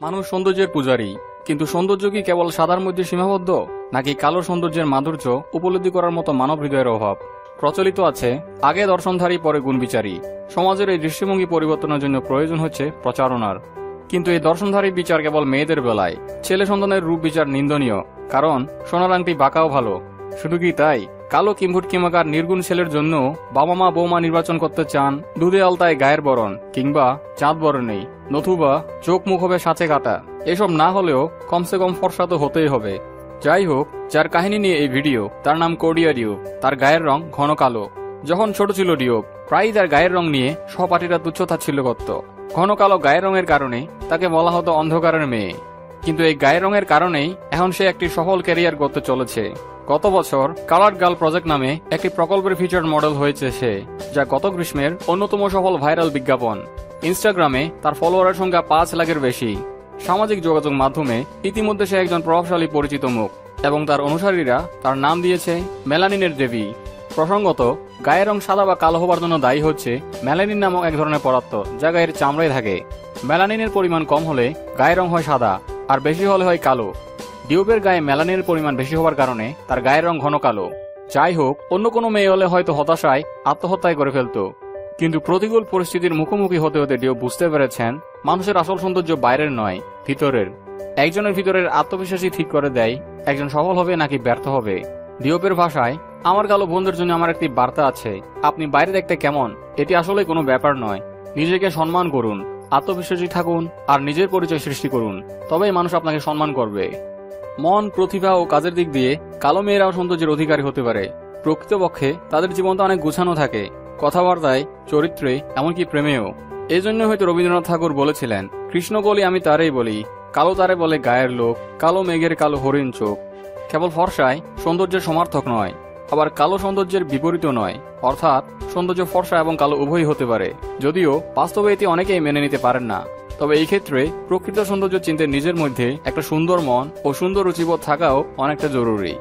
মানুষ সৌন্দর্যের পূজারী, কিন্তু সৌন্দর্য কি কেবল সাদার মধ্যে সীমাবদ্ধ, নাকি কালো সৌন্দর্যের মাধুর্য উপলব্ধি করার মতো মানব হৃদয়ের অভাব? প্রচলিত আছে, আগে দর্শনধারী, পরে গুণবিচারী। সমাজের এই দৃষ্টিভঙ্গি পরিবর্তনের জন্য প্রয়োজন হচ্ছে প্রচারণার। কিন্তু এই দর্শনধারী বিচার কেবল মেয়েদের বেলায়। ছেলে সন্তানের রূপ বিচার নিন্দনীয়, কারণ সোনার আংটি বাঁকাও ভালো। শুধু কি তাই? কালো কিম্ভুট কিমাকার নির্গুণ ছেলের জন্য বাবা মা বৌমা নির্বাচন করতে চান দুধে আলতায় গায়ের বরণ কিংবা চাঁদ বরণেই। নতুবা চোখ মুখ হবে সাঁচে কাটা। এসব না হলেও কমসে কম ফর্সা তো হতেই হবে। যাই হোক, যার কাহিনী নিয়ে এই ভিডিও, তার নাম কোডিয়া ডিউক তার গায়ের রং ঘন কালো। যখন ছোট ছিল ডিউক প্রায়ই তার গায়ের রং নিয়ে সহপাঠীরা তুচ্ছতা ছিল করত। ঘন কালো গায়ের রঙের কারণে তাকে বলা হতো অন্ধকারের মেয়ে। কিন্তু এই গায়ের রঙের কারণেই এখন সে একটি সফল ক্যারিয়ার করতে চলেছে। গত বছর কালার গার্ল প্রজেক্ট নামে একটি প্রকল্পের ফিচার মডেল হয়েছে সে, যা গত গ্রীষ্মের অন্যতম সফল ভাইরাল বিজ্ঞাপন। ইনস্টাগ্রামে তার ফলোয়ারের সংখ্যা পাঁচ লাখের বেশি। সামাজিক যোগাযোগ মাধ্যমে ইতিমধ্যে সে একজন প্রভাবশালী পরিচিত মুখ, এবং তার অনুসারীরা তার নাম দিয়েছে মেলানিনের দেবী। প্রসঙ্গত, গায়ের রং সাদা বা কালো হবার জন্য দায়ী হচ্ছে মেলানিন নামক এক ধরনের পদার্থ, যা গায়ের চামড়ায় থাকে। মেলানিনের পরিমাণ কম হলে গায়ের রং হয় সাদা। আর বেশি হলে হয় কালো। ডিউবের গায়ে মেলানিনের পরিমাণ বেশি হওয়ার কারণে তার গায়ের রং ঘন কালো। যাই হোক, অন্য কোনো মেয়ে হলে হয়তো হতাশায় আত্মহত্যায় করে ফেলতো। কিন্তু প্রতিকূল পরিস্থিতির মুখোমুখি হতে হতে ডিও বুঝতে পেরেছেন, মানুষের আসল সৌন্দর্য বাইরের নয়, ভিতরের। একজনের ভিতরের আত্মবিশ্বাসী ঠিক করে দেয়, একজন সফল হবে নাকি ব্যর্থ হবে। ডিওপের ভাষায়, আমার কালো বন্ধুর জন্য আমার একটি বার্তা আছে, আপনি বাইরে দেখতে কেমন? এটি আসলে কোনো ব্যাপার নয়। নিজেকে সম্মান করুন। আত্মবিশ্বাসী থাকুন আর নিজের পরিচয় সৃষ্টি করুন। তবেই মানুষ আপনাকে সম্মান করবে। মন, প্রতিভা ও কাজের দিক দিয়ে কালো মেয়েরাও সৌন্দর্যের অধিকারী হতে পারে। প্রকৃতপক্ষে তাদের জীবনটা অনেক গুছানো থাকে। কথাবার্তায়, চরিত্রে, এমনকি প্রেমেও। এই জন্য হয়তো রবীন্দ্রনাথ ঠাকুর বলেছিলেন, কৃষ্ণ বলি আমি তারেই বলি, কালো তারে বলে গায়ের লোক, কালো মেঘের কালো হরিণ চোখ। কেবল ফর্সায় সৌন্দর্যের সমার্থক নয়। আবার কালো সৌন্দর্যের বিপরীত নয়। অর্থাৎ, সৌন্দর্য ফর্সা এবং কালো উভয়ই হতে পারে। যদিও, বাস্তবে এটি অনেকেই মেনে নিতে পারেন না। তবে এই ক্ষেত্রে প্রকৃত সৌন্দর্য চিনতে নিজের মধ্যে একটা সুন্দর মন ও সুন্দর রুচিবোধ থাকাও অনেকটা জরুরি।